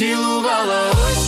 цілувала. Ось